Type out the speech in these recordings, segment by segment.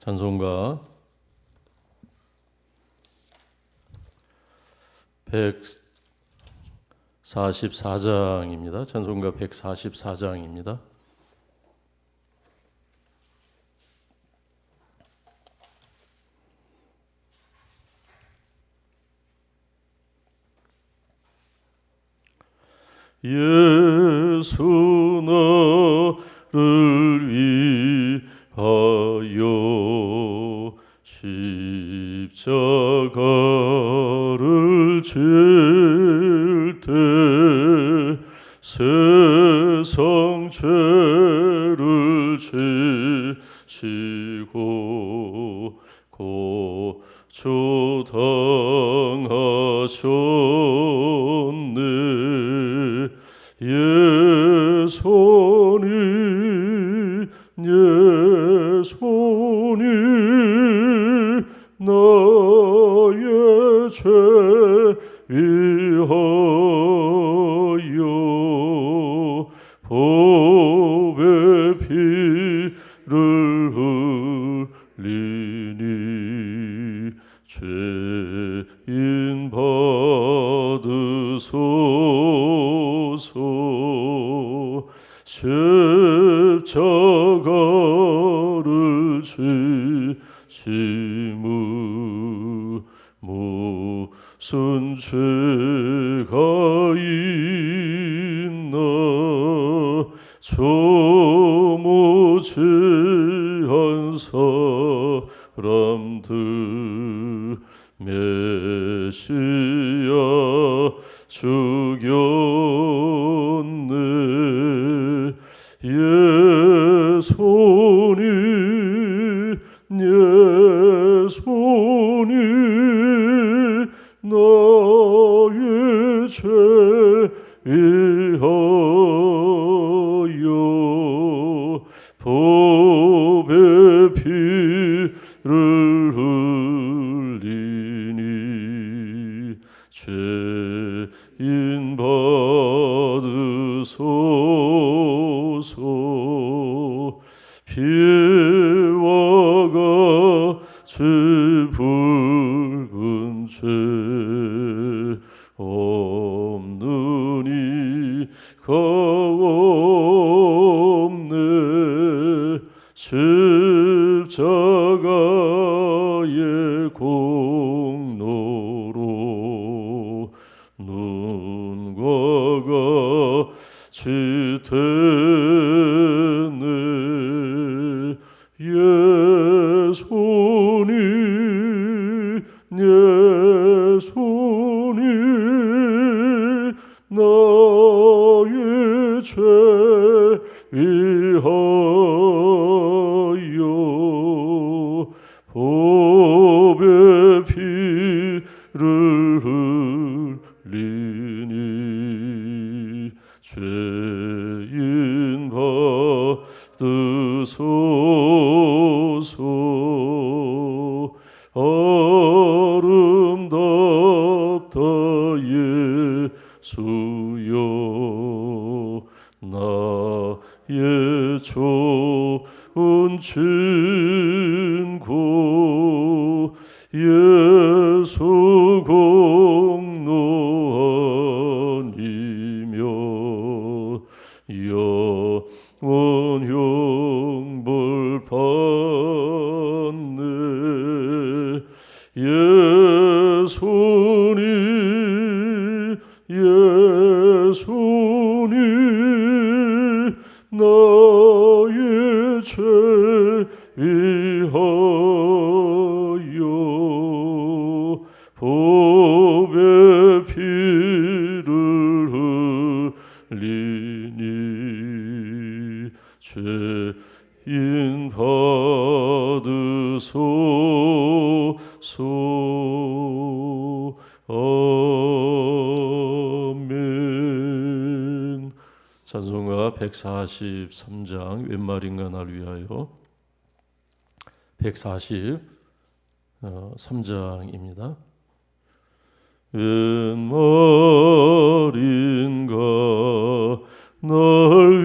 찬송가 144장입니다. 찬송가 144장입니다. 예수 나를 위 하여 십자가를 질 때 세상 죄를 지시고 고초당하셨네. 예손 죽 를 Yeah. 143장 웬말인가 날 위하여 143장입니다. 웬말인가 날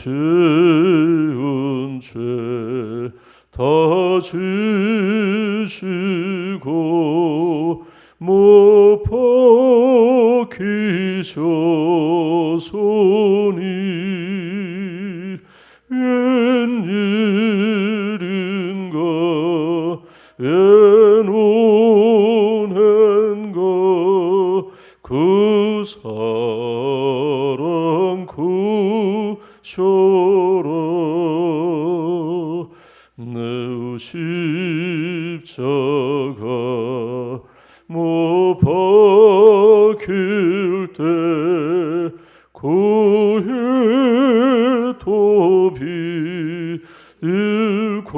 내 죄은 죄 다 지시 잃고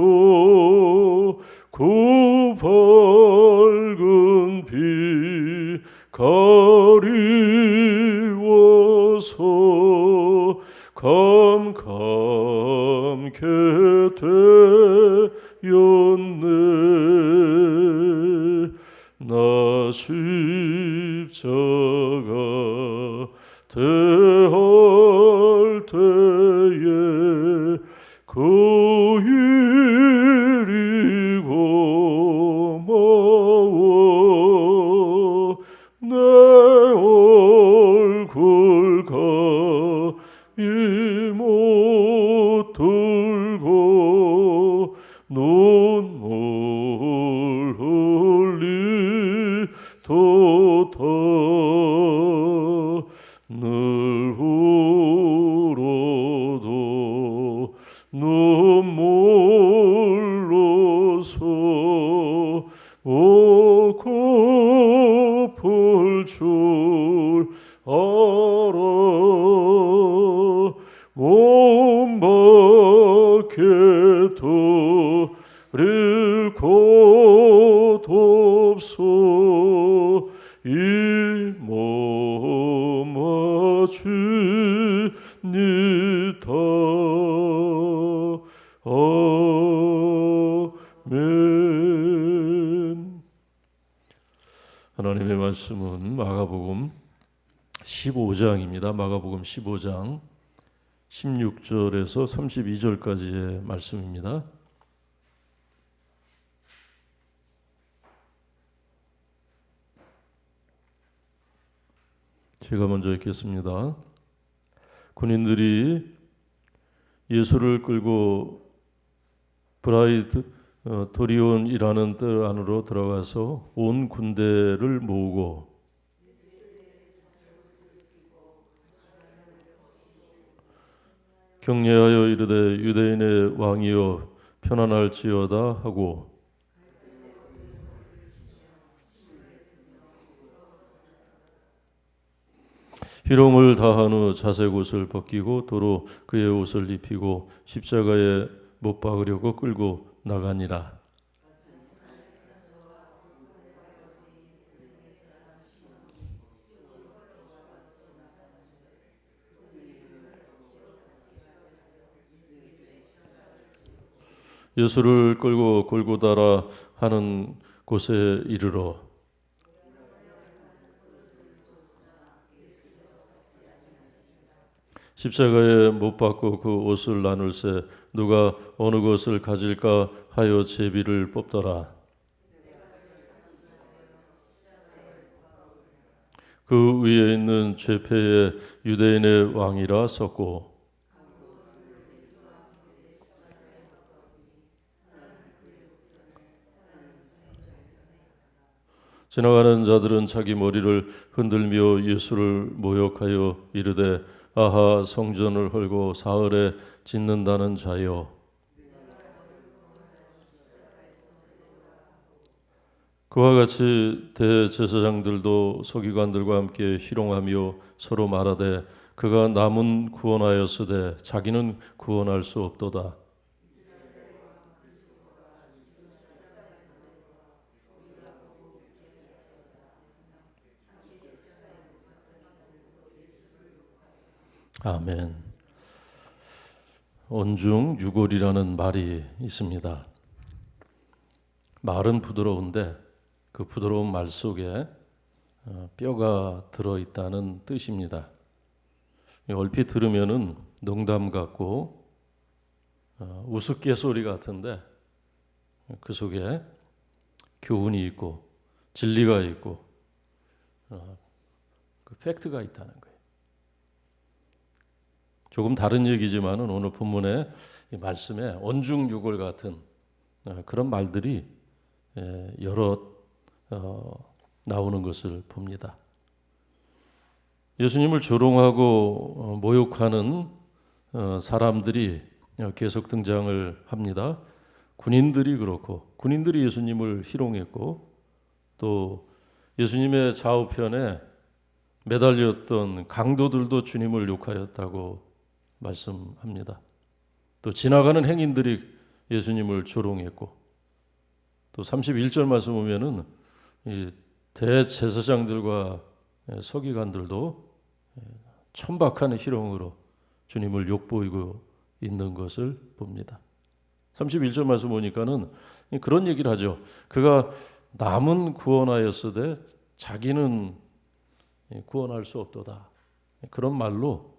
고 밝은 비 가리워서 감감케 하나님의 말씀은 마가복음 15장입니다. 마가복음 15장 16절에서 32절까지의 말씀입니다. 제가 먼저 읽겠습니다. 군인들이 예수를 끌고 브라이드 어, 도리온이라는 뜰 안으로 들어가서 온 군대를 모으고 격려하여 이르되 유대인의 왕이여 편안할지어다 하고 희롱을 다한 후 자색 옷을 벗기고 도로 그의 옷을 입히고 십자가에 못 박으려고 끌고 나가니라. 예수를 끌고 골고다라 하는 곳에 이르러 십자가에 못 박고 그 옷을 나눌세 누가 어느 것을 가질까 하여 제비를 뽑더라. 그 위에 있는 죄패에 유대인의 왕이라 썼고 지나가는 자들은 자기 머리를 흔들며 예수를 모욕하여 이르되 아하 성전을 헐고 사흘에 짓는다는 자여 그와 같이 대제사장들도 서기관들과 함께 희롱하며 서로 말하되 그가 남은 구원하였으되 자기는 구원할 수 없도다. 아멘. 온중 유골이라는 말이 있습니다. 말은 부드러운데 그 부드러운 말 속에 어, 뼈가 들어 있다는 뜻입니다. 얼핏 들으면은 농담 같고 어, 우스갯소리 같은데 그 속에 교훈이 있고 진리가 있고 어, 그 팩트가 있다는 거예요. 조금 다른 얘기지만은 오늘 본문의 이 말씀에 언중유골 같은 어, 그런 말들이 예, 여러 어, 나오는 것을 봅니다. 예수님을 조롱하고 어, 모욕하는 어, 사람들이 어, 계속 등장을 합니다. 군인들이 그렇고 군인들이 예수님을 희롱했고 또 예수님의 좌우편에 매달렸던 강도들도 주님을 욕하였다고 말씀합니다. 또 지나가는 행인들이 예수님을 조롱했고 또 31절 말씀 보면은 이 대제사장들과 서기관들도 천박한 희롱으로 주님을 욕보이고 있는 것을 봅니다. 31절 말씀 보니까는 그런 얘기를 하죠. 그가 남은 구원하였으되 자기는 구원할 수 없도다. 그런 말로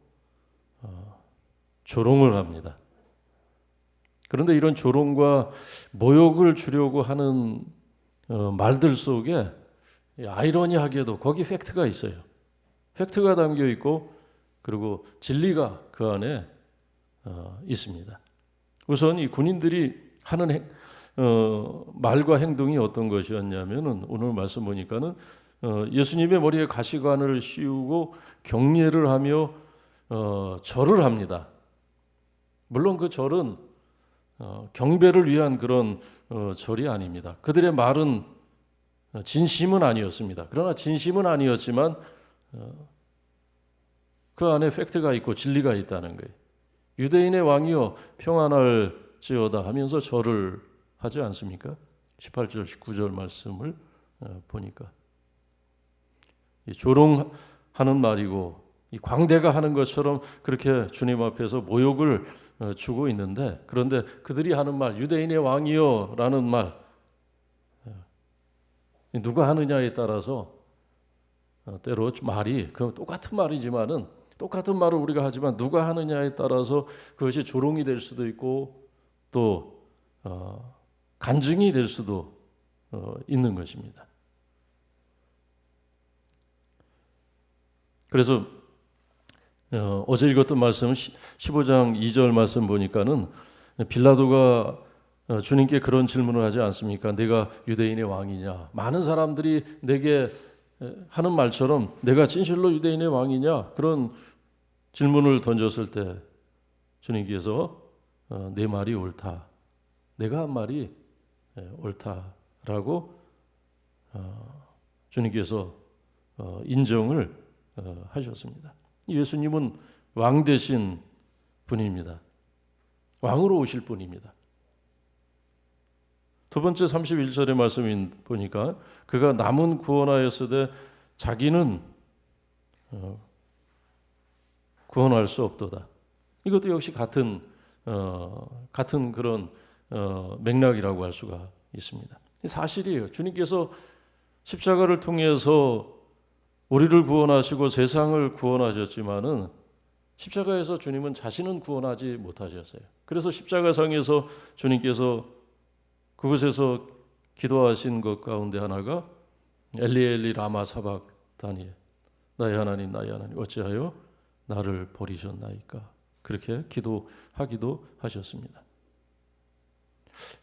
어, 조롱을 합니다. 그런데 이런 조롱과 모욕을 주려고 하는 어, 말들 속에 아이러니하게도 거기 팩트가 있어요. 팩트가 담겨 있고 그리고 진리가 그 안에 어, 있습니다. 우선 이 군인들이 하는 행, 어, 말과 행동이 어떤 것이었냐면은 오늘 말씀 보니까는 어, 예수님의 머리에 가시관을 씌우고 경례를 하며 어, 절을 합니다. 물론 그 절은 어, 경배를 위한 그런 어, 절이 아닙니다. 그들의 말은 어, 진심은 아니었습니다. 그러나 진심은 아니었지만 어, 그 안에 팩트가 있고 진리가 있다는 거예요. 유대인의 왕이여 평안할지어다 하면서 절을 하지 않습니까? 18절 19절 말씀을 어, 보니까 조롱하는 말이고 이 광대가 하는 것처럼 그렇게 주님 앞에서 모욕을 어, 주고 있는데 그런데 그들이 하는 말 유대인의 왕이요라는 말 어, 누가 하느냐에 따라서 어, 때로 말이 그 똑같은 말이지만은 똑같은 말을 우리가 하지만 누가 하느냐에 따라서 그것이 조롱이 될 수도 있고 또 간증이 될 수도 있는 것입니다. 그래서 어, 어제 읽었던 말씀 15장 2절 말씀 보니까는 빌라도가 어, 주님께 그런 질문을 하지 않습니까? 내가 유대인의 왕이냐? 많은 사람들이 내게 하는 말처럼 내가 진실로 유대인의 왕이냐? 그런 질문을 던졌을 때 주님께서 어, 내 말이 옳다. 내가 한 말이 옳다라고 주님께서 인정을 하셨습니다. 예수님은 왕 되신 분입니다. 왕으로 오실 분입니다. 두 번째 31절의 말씀 보니까 그가 남은 구원하였으되 자기는 어, 구원할 수 없도다. 이것도 역시 같은 어, 같은 그런 어, 맥락이라고 할 수가 있습니다. 사실이에요. 주님께서 십자가를 통해서 우리를 구원하시고 세상을 구원하셨지만은 십자가에서 주님은 자신은 구원하지 못하셨어요. 그래서 십자가상에서 주님께서 그곳에서 기도하신 것 가운데 하나가 엘리 엘리 라마 사박 다니 나의 하나님 나의 하나님 어찌하여 나를 버리셨나이까 그렇게 기도하기도 하셨습니다.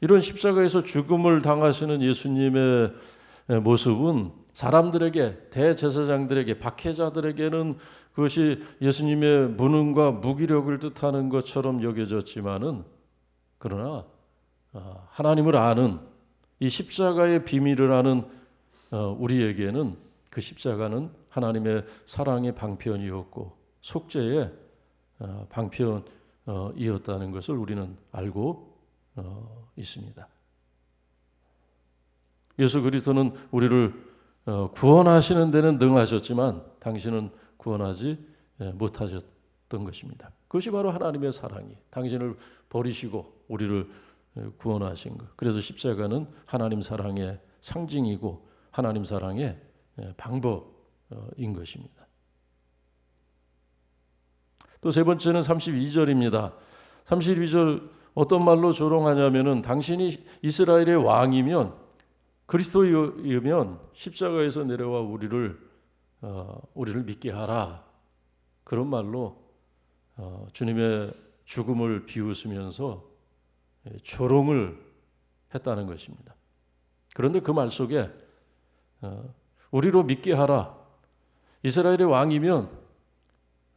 이런 십자가에서 죽음을 당하시는 예수님의 모습은 사람들에게 대제사장들에게 박해자들에게는 그것이 예수님의 무능과 무기력을 뜻하는 것처럼 여겨졌지만은 그러나 아, 하나님을 아는 이 십자가의 비밀을 아는 어, 우리에게는 그 십자가는 하나님의 사랑의 방편이었고 속죄의 어, 방편이었다는 것을 우리는 알고 어, 있습니다. 예수 그리스도는 우리를 구원하시는 데는 능하셨지만 당신은 구원하지 예, 못하셨던 것입니다. 그것이 바로 하나님의 사랑이 당신을 버리시고 우리를 구원하신 것. 그래서 십자가는 하나님 사랑의 상징이고 하나님 사랑의 방법인 것입니다. 또 세 번째는 32절입니다. 32절 어떤 말로 조롱하냐면은 당신이 이스라엘의 왕이면 그리스도이면 십자가에서 내려와 우리를 어, 우리를 믿게 하라 그런 말로 어, 주님의 죽음을 비웃으면서 예, 조롱을 했다는 것입니다. 그런데 그 말 속에 어, 우리로 믿게 하라. 이스라엘의 왕이면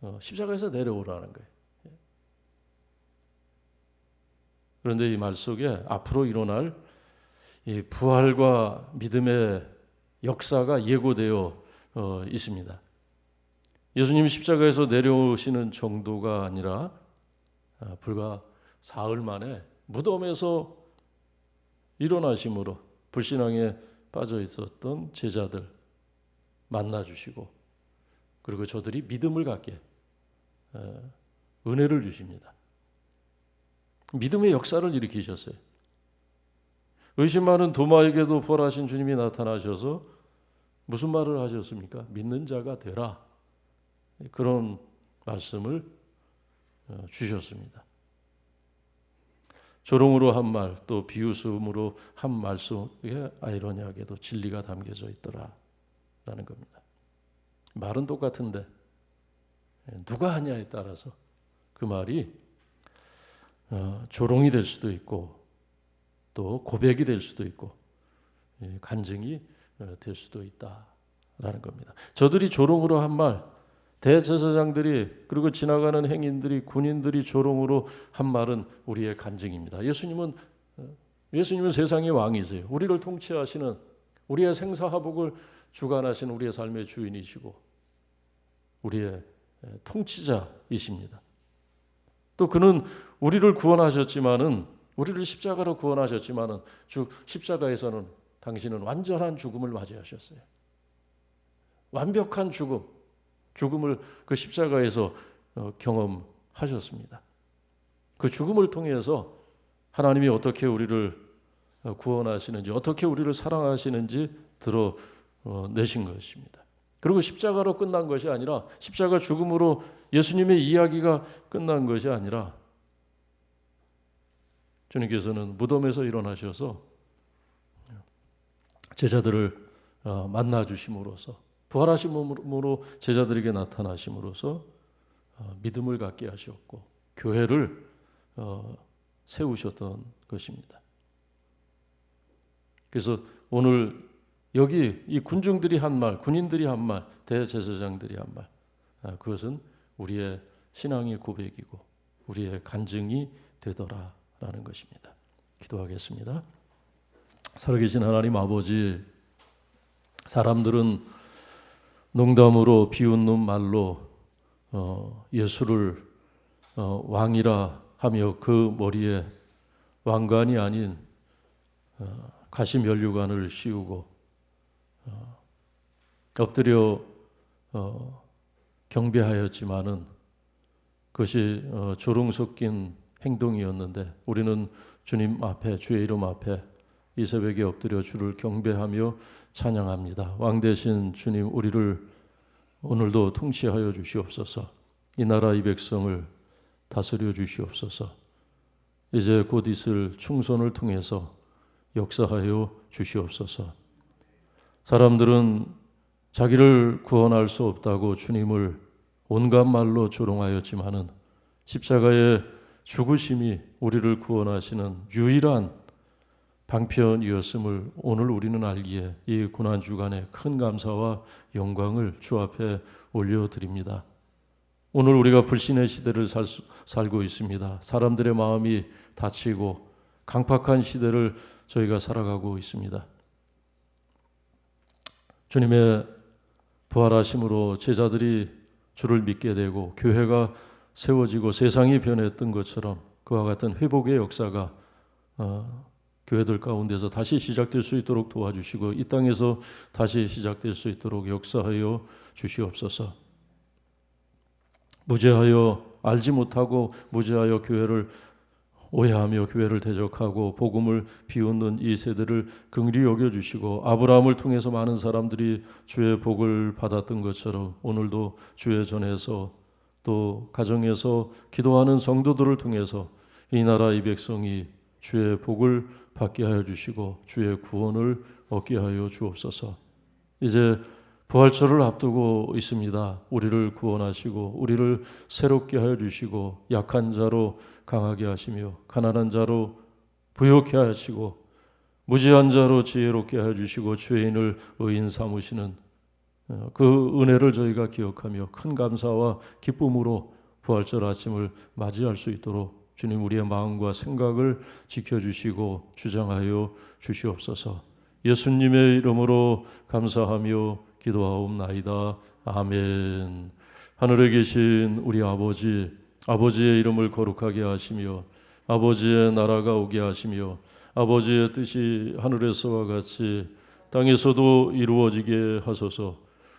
어, 십자가에서 내려오라는 거예요. 예. 그런데 이 말 속에 앞으로 일어날 이 부활과 믿음의 역사가 예고되어 어, 있습니다. 예수님 십자가에서 내려오시는 정도가 아니라 아, 불과 사흘 만에 무덤에서 일어나심으로 불신앙에 빠져 있었던 제자들 만나 주시고 그리고 저들이 믿음을 갖게 은혜를 주십니다. 믿음의 역사를 일으키셨어요. 의심 많은 도마에게도 부활하신 주님이 나타나셔서 무슨 말을 하셨습니까? 믿는 자가 되라. 그런 말씀을 어, 주셨습니다. 조롱으로 한 말, 또 비웃음으로 한 말씀에 아이러니하게도 진리가 담겨져 있더라 라는 겁니다. 말은 똑같은데 예, 누가 하냐에 따라서 그 말이 어, 조롱이 될 수도 있고 또 고백이 될 수도 있고 예, 간증이 어, 될 수도 있다라는 겁니다. 저들이 조롱으로 한 말, 대제사장들이 그리고 지나가는 행인들이 군인들이 조롱으로 한 말은 우리의 간증입니다. 예수님은 어, 예수님은 세상의 왕이세요. 우리를 통치하시는 우리의 생사화복을 주관하시는 우리의 삶의 주인이시고 우리의 통치자이십니다. 또 그는 우리를 구원하셨지만은 우리를 십자가로 구원하셨지만은 즉 십자가에서는 당신은 완전한 죽음을 맞이하셨어요. 완벽한 죽음, 죽음을 그 십자가에서 어, 경험하셨습니다. 그 죽음을 통해서 하나님이 어떻게 우리를 어, 구원하시는지, 어떻게 우리를 사랑하시는지 드러내신 것입니다. 그리고 십자가로 끝난 것이 아니라 십자가 죽음으로 예수님의 이야기가 끝난 것이 아니라 주님께서는 무덤에서 일어나셔서 제자들을 어, 만나 주심으로써 부활하심으로 제자들에게 나타나심으로써 어, 믿음을 갖게 하셨고 교회를 어, 세우셨던 것입니다. 그래서 오늘 여기 이 군중들이 한 말, 군인들이 한 말, 대제사장들이 한 말, 아, 그것은 우리의 신앙의 고백이고 우리의 간증이 되더라 라는 것입니다. 기도하겠습니다. 살아계신 하나님 아버지, 사람들은 농담으로 비웃는 말로 어, 예수를 어, 왕이라 하며 그 머리에 왕관이 아닌 어, 가시 면류관을 씌우고 어, 엎드려 어, 경배하였지만은 그것이 어, 조롱 섞인 행동이었는데 우리는 주님 앞에 주의 이름 앞에 이 새벽에 엎드려 주를 경배하며 찬양합니다. 왕 대신 주님 우리를 오늘도 통치하여 주시옵소서. 이 나라 이 백성을 다스려 주시옵소서. 이제 곧 있을 충선을 통해서 역사하여 주시옵소서. 사람들은 자기를 구원할 수 없다고 주님을 온갖 말로 조롱하였지만은 십자가의 죽으심이 우리를 구원하시는 유일한 방편이었음을 오늘 우리는 알기에 이 고난 주간에 큰 감사와 영광을 주 앞에 올려드립니다. 오늘 우리가 불신의 시대를 살 수- 살고 있습니다. 사람들의 마음이 다치고 강팍한 시대를 저희가 살아가고 있습니다. 주님의 부활하심으로 제자들이 주를 믿게 되고 교회가 세워지고 세상이 변했던 것처럼 그와 같은 회복의 역사가 어, 교회들 가운데서 다시 시작될 수 있도록 도와주시고 이 땅에서 다시 시작될 수 있도록 역사하여 주시옵소서. 무죄하여 알지 못하고 무죄하여 교회를 오해하며 교회를 대적하고 복음을 비웃는 이 세대를 긍휼히 여겨 주시고 아브라함을 통해서 많은 사람들이 주의 복을 받았던 것처럼 오늘도 주의 전에서 또 가정에서 기도하는 성도들을 통해서 이 나라 이 백성이 주의 복을 받게 하여 주시고 주의 구원을 얻게 하여 주옵소서. 이제 부활절을 앞두고 있습니다. 우리를 구원하시고 우리를 새롭게 하여 주시고 약한 자로 강하게 하시며 가난한 자로 부욕해 하시고 무지한 자로 지혜롭게 하여 주시고 죄인을 의인 삼으시는 어, 그 은혜를 저희가 기억하며 큰 감사와 기쁨으로 부활절 아침을 맞이할 수 있도록 주님 우리의 마음과 생각을 지켜주시고 주장하여 주시옵소서. 예수님의 이름으로 감사하며 기도하옵나이다. 아멘. 하늘에 계신 우리 아버지, 아버지의 이름을 거룩하게 하시며 아버지의 나라가 오게 하시며 아버지의 뜻이 하늘에서와 같이 땅에서도 이루어지게 하소서.